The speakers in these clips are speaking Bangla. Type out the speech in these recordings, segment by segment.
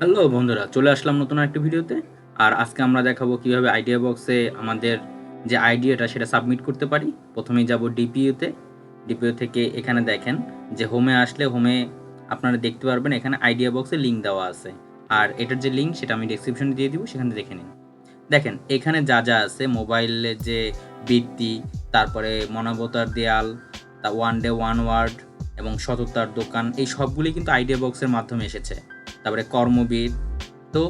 হ্যালো বন্ধুরা, চলে আসলাম নতুন একটা ভিডিওতে। আর আজকে আমরা দেখাবো কীভাবে আইডিয়া বক্সে আমাদের যে আইডিয়াটা সেটা সাবমিট করতে পারি। প্রথমেই যাব ডিপিইউতে ডিপিইউ থেকে এখানে দেখেন যে হোমে আসলে হোমে আপনারা দেখতে পারবেন এখানে আইডিয়া বক্সে লিঙ্ক দেওয়া আছে। আর এটার যে লিঙ্ক সেটা আমি ডেসক্রিপশনে দিয়ে দিব, সেখানে দেখে নিন। দেখেন, এখানে যা যা আছে মোবাইলে যে বৃত্তি, তারপরে মনাবতার দেয়াল, তা ওয়ান ডে ওয়ান ওয়ার্ড এবং সততার দোকান, এই সবগুলি কিন্তু আইডিয়া বক্সের মাধ্যমে এসেছে। তারপরে কর্মবিদ। তো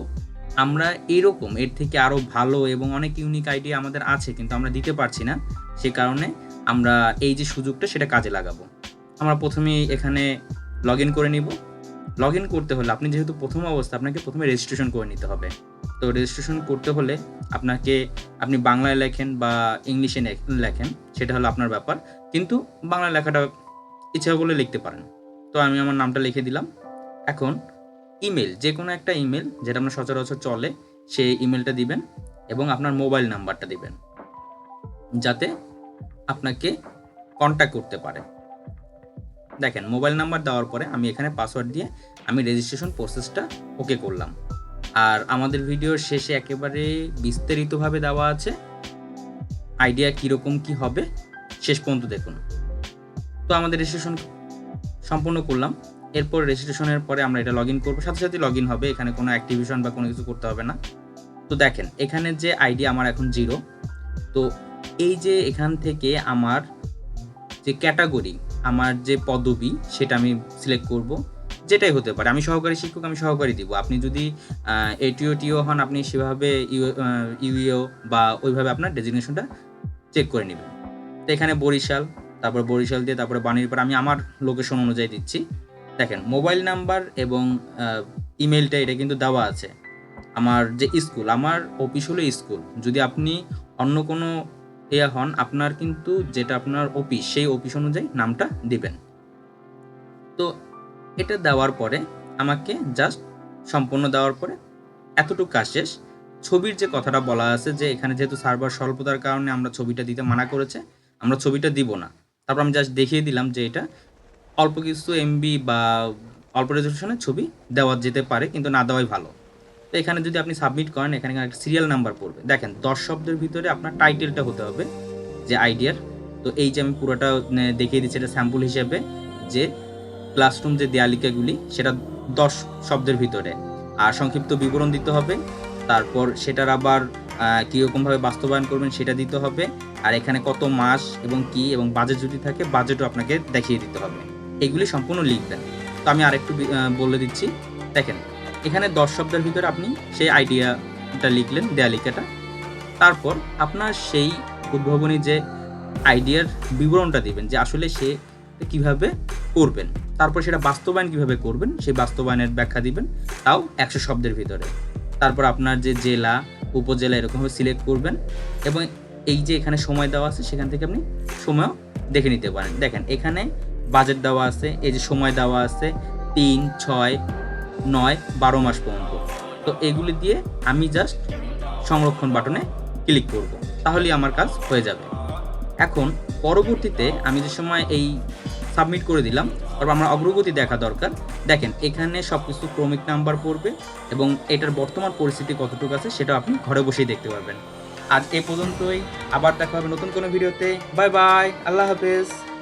আমরা এরকম, এর থেকে আরও ভালো এবং অনেক ইউনিক আইডিয়া আমাদের আছে, কিন্তু আমরা দিতে পারছি না। সে কারণে আমরা এই যে সুযোগটা সেটা কাজে লাগাবো। আমরা প্রথমেই এখানে লগ ইন করে নিব। লগ ইন করতে হলে আপনি যেহেতু প্রথম অবস্থা, আপনাকে প্রথমে রেজিস্ট্রেশন করে নিতে হবে। তো রেজিস্ট্রেশন করতে হলে আপনাকে, আপনি বাংলায় লেখেন বা ইংলিশে লেখেন, সেটা হলো আপনার ব্যাপার। কিন্তু বাংলা লেখাটা ইচ্ছা করলে লিখতে পারেন। তো আমি আমার নামটা লিখে দিলাম। এখন ইমেল যে কোনো একটা ইমেল যেটা আপনার সচরাচর চলে, সেই ইমেলটা দিবেন এবং আপনার মোবাইল নাম্বারটা দিবেন, যাতে আপনাকে কন্ট্যাক্ট করতে পারে। দেখেন মোবাইল নাম্বার দেওয়ার পরে আমি এখানে পাসওয়ার্ড দিয়ে আমি রেজিস্ট্রেশন প্রসেসটা ওকে করলাম। আর আমাদের ভিডিওর শেষে একেবারে বিস্তারিতভাবে দেওয়া আছে আইডিয়া কীরকম কি হবে, শেষ পর্যন্ত দেখুন। তো আমাদের রেজিস্ট্রেশন সম্পূর্ণ করলাম। এরপর রেজিস্ট্রেশনের পরে আমরা এটা লগ ইন করব। সাথে সাথে লগ ইন হবে, এখানে কোনো অ্যাক্টিভেশন বা কোনো কিছু করতে হবে না। তো দেখেন, এখানে যে আইডি আমার এখন জিরো তো এই যে এখান থেকে আমার যে ক্যাটাগরি আমার যে পদবি, সেটা আমি সিলেক্ট করব। যেটাই হতে পারে, আমি সহকারী শিক্ষক, আমি সহকারী দিব। আপনি যদি এটিও টিও হন, আপনি সেভাবে ইউইও বা ওইভাবে আপনার ডেজিগনেশনটা চেক করে নেবেন। তো এখানে বরিশাল, তারপর বরিশাল দিয়ে তারপরে বাণীরপাড়া আমি আমার লোকেশন অনুযায়ী দিচ্ছি। দেখেন, মোবাইল নাম্বার এবং ইমেলটা এটা কিন্তু দেওয়া আছে। আমার যে স্কুল, আমার অফিস হলো স্কুল। যদি আপনি অন্য কোনো ইয়ে হন, আপনার কিন্তু যেটা আপনার অফিস, সেই অফিস অনুযায়ী নামটা দিবেন। তো এটা দেওয়ার পরে, আমাকে জাস্ট সম্পূর্ণ দেওয়ার পরে এতটুকু কাজ শেষ। ছবির যে কথাটা বলা আছে যে, এখানে যেহেতু সার্ভার স্বল্পতার কারণে আমরা ছবিটা দিতে মানা করেছে, আমরা ছবিটা দিব না। তারপর আমি জাস্ট দেখিয়ে দিলাম যে এটা অল্প কিছু এমবি বা অল্প রেজলিউশনের ছবি দেওয়া যেতে পারে, কিন্তু না দেওয়াই ভালো। তো এখানে যদি আপনি সাবমিট করেন, এখানে একটা সিরিয়াল নাম্বার পড়বে। দেখেন, দশ শব্দের ভিতরে আপনার টাইটেলটা হতে হবে, যে আইডিয়ার তো এই যে আমি পুরোটা দেখিয়ে দিচ্ছি এটা স্যাম্পল হিসেবে, যে ক্লাসরুম যে দেয়ালিকাগুলি, সেটা দশ শব্দের ভিতরে। আর সংক্ষিপ্ত বিবরণ দিতে হবে, তারপর সেটার আবার কীরকমভাবে বাস্তবায়ন করবেন সেটা দিতে হবে। আর এখানে কত মাস এবং কি এবং বাজেট যদি থাকে বাজেটও আপনাকে দেখিয়ে দিতে হবে। এগুলি সম্পূর্ণ লিখবেন। তো আমি আরেকটু বলে দিচ্ছি। দেখেন, এখানে দশ শব্দের ভিতরে আপনি সেই আইডিয়াটা লিখলেন দেয়ালিকাটা তারপর আপনার সেই উদ্ভাবনী যে আইডিয়ার বিবরণটা দিবেন, যে আসলে সে কীভাবে করবেন। তারপর সেটা বাস্তবায়ন কীভাবে করবেন, সেই বাস্তবায়নের ব্যাখ্যা দিবেন, তাও একশো শব্দের ভিতরে। তারপর আপনার যে জেলা, উপজেলা এরকমভাবে সিলেক্ট করবেন এবং এই যে এখানে সময় দেওয়া আছে, সেখান থেকে আপনি সময়ও দেখে নিতে পারেন। দেখেন, এখানে বাজেট দেওয়া আছে, এই যে সময় দেওয়া আছে, তিন, ছয়, নয়, বারো মাস পর্যন্ত। তো এগুলি দিয়ে আমি জাস্ট সংরক্ষণ বাটনে ক্লিক করব। তাহলেই আমার কাজ হয়ে যাবে। এখন পরবর্তীতে আমি যে সময় এই সাবমিট করে দিলাম, তারপর আমার অগ্রগতি দেখা দরকার। দেখেন, এখানে সব কিছু ক্রমিক নাম্বার পড়বে এবং এটার বর্তমান পরিস্থিতি কতটুকু আছে সেটা আপনি ঘরে বসেই দেখতে পারবেন। আজ এ পর্যন্তই। আবার দেখা হবে নতুন কোনো ভিডিওতে। Bye bye. আল্লাহ হাফেজ।